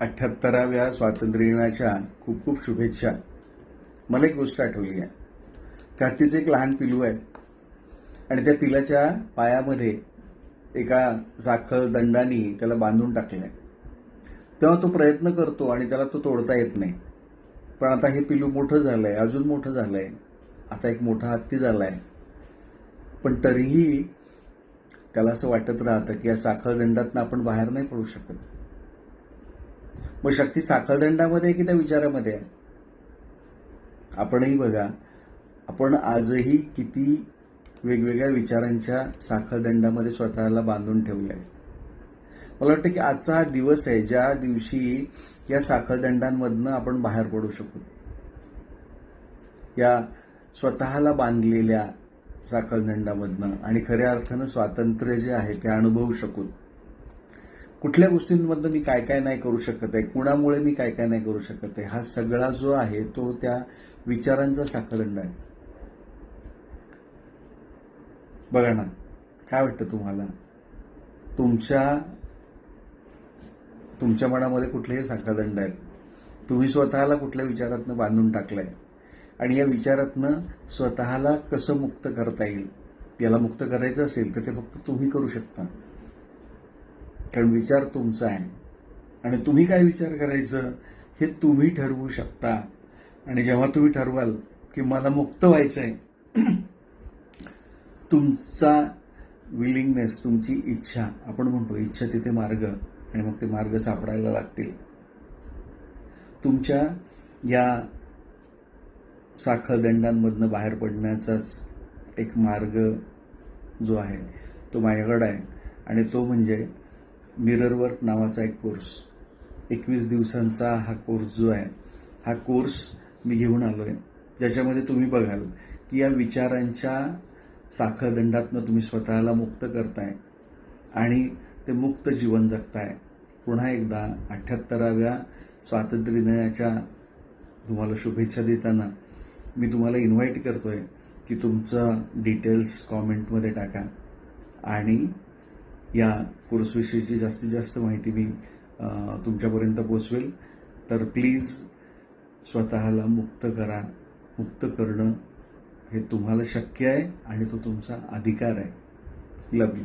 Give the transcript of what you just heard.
अठ्ठ्याहत्तराव्या स्वातंत्र्यदिनाच्या खूप खूप शुभेच्छा. मला एक गोष्ट आठवली आहे. त्यातीच एक लहान पिलू आहे. आणि त्या पिलाच्या पायामध्ये एका साखर दंडानी त्याला बांधून टाकलं आहे. तेव्हा तो प्रयत्न करतो आणि त्याला तो तोडता येत नाही. पण आता हे पिलू मोठं झालंय अजून मोठं झालंय. आता एक मोठा हत्ती झालाय. पण तरीही त्याला असं वाटत राहतं की या साखळदंडातनं आपण बाहेर नाही पडू शकत. मग शक्ती साखळदंडामध्ये आहे की त्या विचारामध्ये आहे? आपणही बघा आपण आजही किती वेगवेगळ्या विचारांच्या साखळदंडामध्ये स्वतःला बांधून ठेवले आहे मला वाटतं की आजचा हा दिवस आहे ज्या दिवशी या साखळदंडांमधनं आपण बाहेर पडू शकू. या स्वतःला बांधलेल्या साखळदंडामधनं आणि खऱ्या अर्थानं स्वातंत्र्य जे आहे ते अनुभवू शकू कुठल्या गोष्टींमधनं मी काय काय नाही करू शकत आहे? कुणामुळे मी काय काय नाही करू शकत आहे? हा सगळा जो आहे तो त्या विचारांचा साखळदंड आहे. बघा ना काय वाटतं तुम्हाला? तुमच्या तुमच्या मनामध्ये कुठलेही साखळदंड आहेत तुम्ही स्वतःला कुठल्या विचारातनं बांधून टाकलंय? आणि या विचारातनं स्वतःला कसं मुक्त करता येईल? याला मुक्त करायचं असेल तर ते फक्त तुम्ही करू शकता. कारण विचार तुमचा आहे. आणि तुम्ही काय विचार करायचं हे तुम्ही ठरवू शकता. आणि जेव्हा तुम्ही ठरवाल की मला मुक्त व्हायचं आहे तुमचा विलिंगनेस तुमची इच्छा आपण म्हणतो इच्छा तिथे मार्ग आणि मग ते मार्ग सापडायला लागतील. तुमच्या या साखळदंडांमधनं बाहेर पडण्याचाच एक मार्ग जो आहे तो माझ्याकडे आहे. आणि तो म्हणजे मिरर वर्क नावाचा एक कोर्स. एकवीस दिवसांचा हा कोर्स जो आहे हा कोर्स मी घेऊन आलो आहे ज्याच्यामध्ये तुम्ही बघाल की या विचारांच्या साखळदंडातनं तुम्ही स्वतःला मुक्त करताय आणि ते मुक्त जीवन जगताय. पुन्हा एकदा अठ्ठ्याहत्तराव्या स्वातंत्र्य दिनाच्या तुम्हाला शुभेच्छा देताना मी तुम्हाला इन्व्हाइट करतोय की तुमचं डिटेल्स कॉमेंटमध्ये टाका. आणि या कोर्सविषयीची जास्तीत जास्त माहिती मी तुमच्यापर्यंत पोचवेल. तर प्लीज स्वतःला मुक्त करा. मुक्त करणं हे तुम्हाला शक्य आहे आणि तो तुमचा अधिकार आहे. लव यू